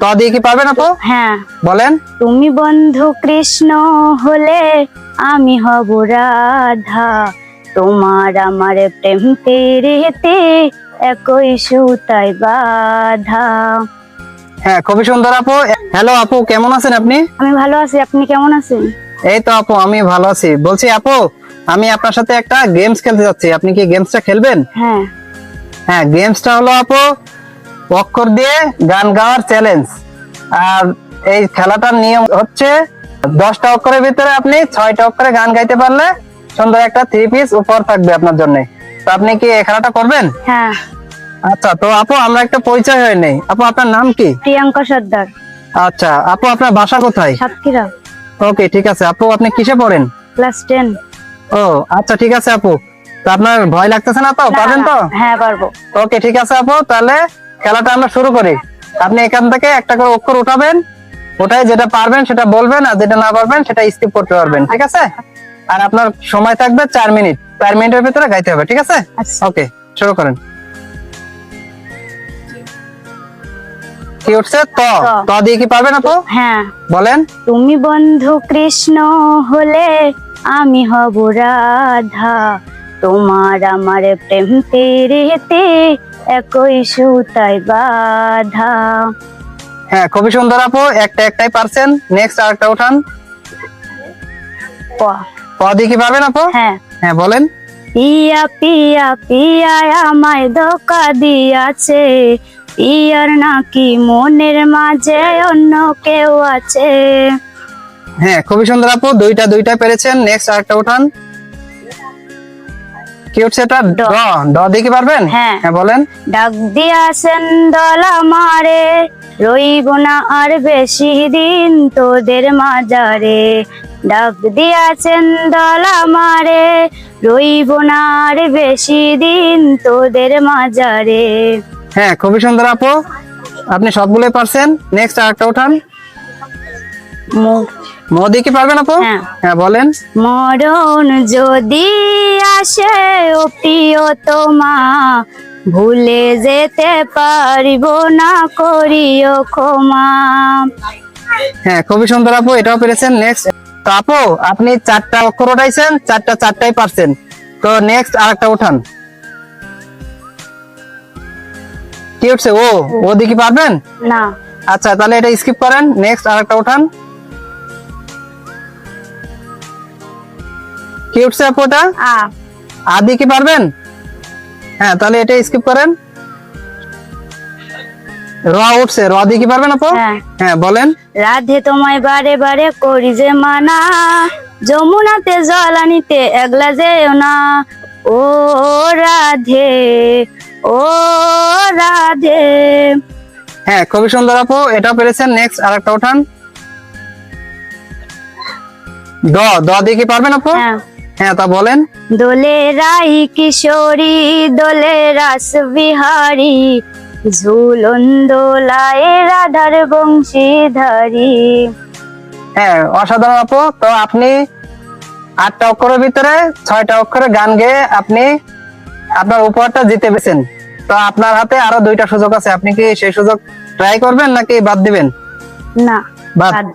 ত দিয়ে কি পারবেন আপু হ্যাঁ। বলেন। তুমি বন্ধু কৃষ্ণ হলে আমি হব রাধা। তোমার আমার প্রেম পেরেতে একই সুতায় বাধা। হ্যাঁ খুবই সুন্দর আপু। হ্যালো আপু কেমন আছেন আপনি? আমি ভালো আছি আপনি কেমন আছেন? এই তো আপু আমি ভালো আছি। বলছি আপু আমি আপনার সাথে একটা গেমস খেলতে যাচ্ছি। আপনি কি গেমসটা খেলবেন? হ্যাঁ। হ্যাঁ গেমসটা হলো আপু অক্ষর দিয়ে গান গাওয়ার চ্যালেঞ্জ আর এই খেলাটার নিয়ম হচ্ছে দশটা অক্ষরের ভিতরে আপনি ছয়টা অক্ষরে গান গাইতে পারলে সুন্দর একটা থ্রি পিস উপহার থাকবে আপনার জন্য। তো আপনি কি এই খেলাটা করবেন? হ্যাঁ। আচ্ছা তো আপু আমরা একটা পরিচয় হয়ে নেই। আপু আপনার নাম কি? প্রিয়াঙ্কা সর্দার। আচ্ছা আপু আপনার বাসা কোথায়? সাতক্ষীরা। ওকে ঠিক আছে। আপু আপনি কিসে পড়েন? Class ten. ও আচ্ছা ঠিক আছে আপু। তো আপনার ভয় লাগতেছে না তো? পারবেন তো? হ্যাঁ পারব। ওকে ঠিক আছে আপু। তাহলে খেলাটা আমরা শুরু করি। আপনি এখান থেকে একটা করে অক্ষর উঠাবেন ওটাই যেটা পারবেন সেটা বলবেন আর যেটা না পারবেন সেটা স্কিপ করতে পারবেন ঠিক আছে? আর আপনার সময় থাকবে চার মিনিট। চার মিনিটের ভিতরে গাইতে হবে ঠিক আছে? আচ্ছা। ওকে শুরু করেন। কি উঠছে? ত। ত। দিয়ে কি পারবেন আপু? হ্যাঁ। বলেন। তুমি বন্ধু কৃষ্ণ হলে আমি হব রাধা। তোমার আমার প্রেম পেরেতে একই সুতায় বাধা। হ্যাঁ খুবই সুন্দর আপু। একটা একটাই পারছেন। নেক্সট আরেকটা উঠান। ক। ক দিয়ে কি পারবেন আপু? হ্যাঁ। হ্যাঁ বলেন। পিয়া পিয়া পিয়া আমায় ধোকা দিয়াছে। পিয়ার নাকি মনের মাঝে অন্য কেউ আছে। হ্যাঁ খুবই সুন্দর আপু। দুইটা দুইটা পেরেছেন। নেক্সট আরেকটা উঠান। কি উঠছে এটা ড। ড কি পারবেন? হ্যাঁ। হ্যাঁ বলেন। ডাক দিয়াছেন দলা মারে রইব না আর বেশি দিন তোদের মাজারে। ডাক দিয়াছেন দলা মারে রইব না আর বেশি দিন তোদের মাজারে। হ্যাঁ খুবই সুন্দর আপু। আপনি সবগুলোই পারছেন। নেক্সট আরেকটা উঠান। মুখ ম দিয়ে কি পারবেন আপু হ্যাঁ। হ্যাঁ বলেন। মরণ যদি আসে ও প্রিয় তোমা ভুলে যেতে পারিব না করিও ক্ষমা। হ্যাঁ খুবই সুন্দর আপু এটাও পেরেছেন। নেক্সট তো আপু আপনি চারটা অক্ষর উঠাইছেন চারটা চারটাই পারছেন। তো নেক্সট আরেকটা উঠান। কি উঠছে? ও ও কি পারবেন? না। আচ্ছা তাহলে এটা স্কিপ করেন। নেক্সট আরেকটা উঠান। কি উঠছে ওটা আদি কি পারবেন? হ্যাঁ তাহলে এটা স্কিপ করেন। র উঠছে র দিয়ে কি পারবেন আপু? হ্যাঁ। হ্যাঁ বলেন। রাধে তোমায় বারে বারে করি যে মানা যমুনাতে জল আনিতে একলা যেও না। ও রাধে ও রাধে। হ্যাঁ খুবই সুন্দর আপু এটাও পেরেছেন। নেক্সট আরেকটা উঠান। দ দ দিয়ে কি পারবেন আপু? হ্যাঁ। হ্যাঁ তা বলেন। দোলে রাই কিশোরী দোলে রাস বিহারী ঝুলন দোলায় রাধার বংশীধারী। হ্যাঁ অসাধারণ আপু। তো আপনি আটটা অক্ষরের ভিতরে ছয়টা অক্ষরে গান গেয়ে আপনি আপনার উপহারটা জিতে পেরেছেন তো আপনার হাতে আরও দুইটা সুযোগ আছে। আপনি কি সেই সুযোগ ট্রাই করবেন নাকি বাদ দিবেন? না বাদ। বাদ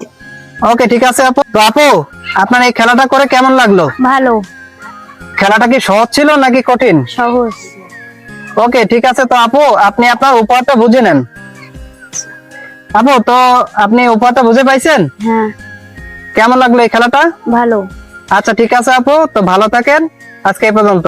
ওকে ঠিক আছে আপু। তো আপু আপনার এই খেলাটা করে কেমন লাগল? ভালো। খেলাটা কি সহজ ছিল নাকি কঠিন? সহজ। ওকে ঠিক আছে তো আপু আপনি আপনার উপহারটা বুঝে নেন। আপু তো আপনি উপহারটা বুঝে পাইছেন? হ্যাঁ। কেমন লাগল এই খেলাটা? ভালো। আচ্ছা ঠিক আছে আপু তো ভালো থাকেন। আজকে এই পর্যন্ত।